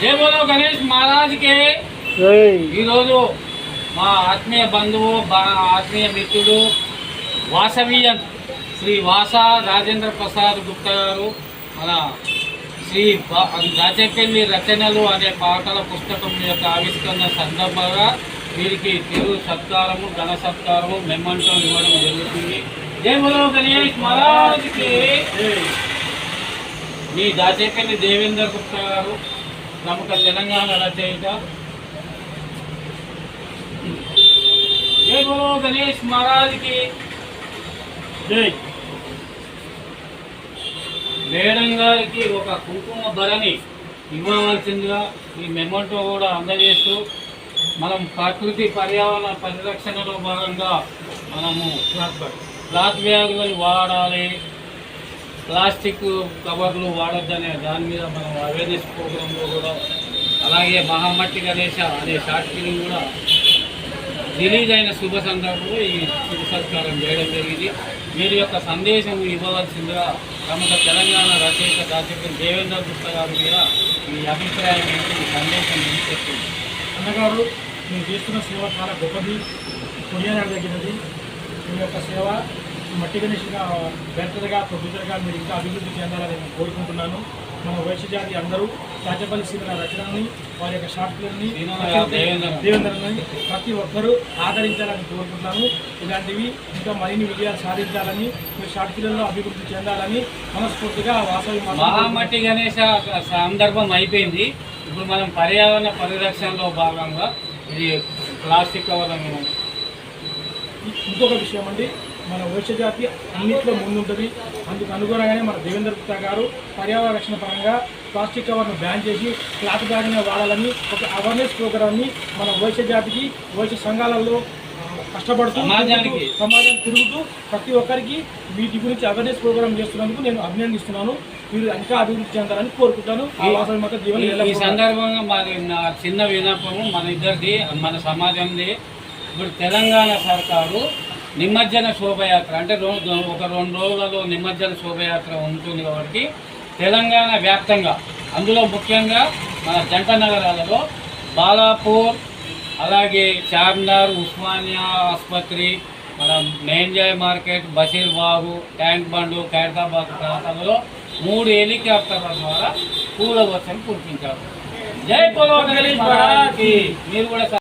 జై బోలో గణేష్ మహారాజ్కి. ఈరోజు మా ఆత్మీయ బంధువు ఆత్మీయ మిత్రుడు వాసవీయన్ శ్రీ వాస రాజేంద్ర ప్రసాద్ గుప్తా గారు మన శ్రీ దాచేపల్లి రచనలు అనే పాటల పుస్తకం యొక్క ఆవిష్కరణ సందర్భంగా వీరికి తిరుగు సత్కారము ఘన సత్కారము మెమ్మంటో ఇవ్వడం జరుగుతుంది. బోలో గణేష్ మహారాజ్కి. మీ దాచేపల్లి దేవేందర్ గుప్తా గారు ప్రముఖ తెలంగాణ రచయిత. జై బోలో గణేష్ మహారాజ్కి జై. మేడం గారికి ఒక కుంకుమ భరణి ఇవ్వవలసిందిగా ఈ మెమోటో కూడా అందజేస్తూ మనం ప్రకృతి పర్యావరణ పరిరక్షణలో భాగంగా మనము క్లాత్ బ్యాగులను వాడాలి. ప్లాస్టిక్ కవర్లు వాడొద్దనే దాని మీద మనం అవేర్నెస్ ప్రోగ్రాంలో కూడా అలాగే మహామట్టి గణేష అనే షార్ట్ ఫిలిం కూడా రిలీజ్ అయిన శుభ సందర్భంలో ఈ శుభ సత్కారం చేయడం జరిగింది. మీరు యొక్క సందేశం ఇవ్వవలసిందిగా ప్రముఖ తెలంగాణ రచయిత దాచపల్లి దేవేంద్ర గుప్తా గారి మీద మీ అభిప్రాయం ఏంటి? మీ సందేశం ఏం చెప్తుంది అన్నగారు మీరు చేస్తున్న సేవ చాలా గొప్పది. కొనియాడదగినది మీ యొక్క సేవ మట్టి గణేష్గా బెర్తగా ప్రొడ్యూసర్గా మీరు ఇంకా అభివృద్ధి చెందాలని నేను కోరుకుంటున్నాను. మన వైశ్య జాతి అందరూ రాజపల్లి సీమల రచనని వారి యొక్క షార్ట్ ఫిల్మ్ని సీమల దేవేంద్ర. దేవేంద్రని ప్రతి ఒక్కరూ ఆదరించాలని కోరుకుంటున్నాను. ఇలాంటివి ఇంకా మరిన్ని విజయాలు సాధించాలని మీరు షార్ట్ ఫిల్మ్లో అభివృద్ధి చెందాలని మనస్ఫూర్తిగా వాసవి మహామట్టి గణేష సందర్భం అయిపోయింది. ఇప్పుడు మనం పర్యావరణ పరిరక్షణలో భాగంగా ఇది ప్లాస్టిక్ కవర్లను ఇంకొక విషయం అండి. మన వైశ్య జాతి అన్నింటిలో ముందుంటుంది. అందుకు అనుగుణంగానే మన దేవేంద్ర గుప్తా గారు పర్యావరణ రక్షణ పరంగా ప్లాస్టిక్ కవర్ను బ్యాన్ చేసి క్లాత్ బ్యాగ్నే వాడాలని ఒక అవేర్నెస్ ప్రోగ్రామ్ని మన వైశ్య జాతికి వైశ్య సంఘాలలో కష్టపడుతూ సమాజానికి. సమాజం తిరుగుతూ ప్రతి ఒక్కరికి వీటి గురించి అవేర్నెస్ ప్రోగ్రామ్ చేస్తున్నందుకు నేను అభినందిస్తున్నాను. మీరు ఇంకా అభివృద్ధి చెందాలని కోరుకుంటాను. ఈ- సందర్భంగా మరి నా చిన్న విన్నపము మన ఇద్దరిది మన సమాజంది. ఇప్పుడు తెలంగాణ సర్కారు నిమజ్జన శోభయాత్ర అంటే ఒక రెండు రోజులలో నిమజ్జన శోభయాత్ర ఉంటుంది కాబట్టి తెలంగాణ వ్యాప్తంగా అందులో ముఖ్యంగా మన జంట నగరాలలో బాలాపూర్ అలాగే చార్మినార్ ఉస్మానియా ఆసుపత్రి మన మేంజాయ్ మార్కెట్ బషీర్బాగు ట్యాంక్ బండు ఖైరతాబాద్ ప్రాంతాలలో మూడు హెలికాప్టర్ల ద్వారా పూల వర్షం కురిపించారు జై పొలో మీరు కూడా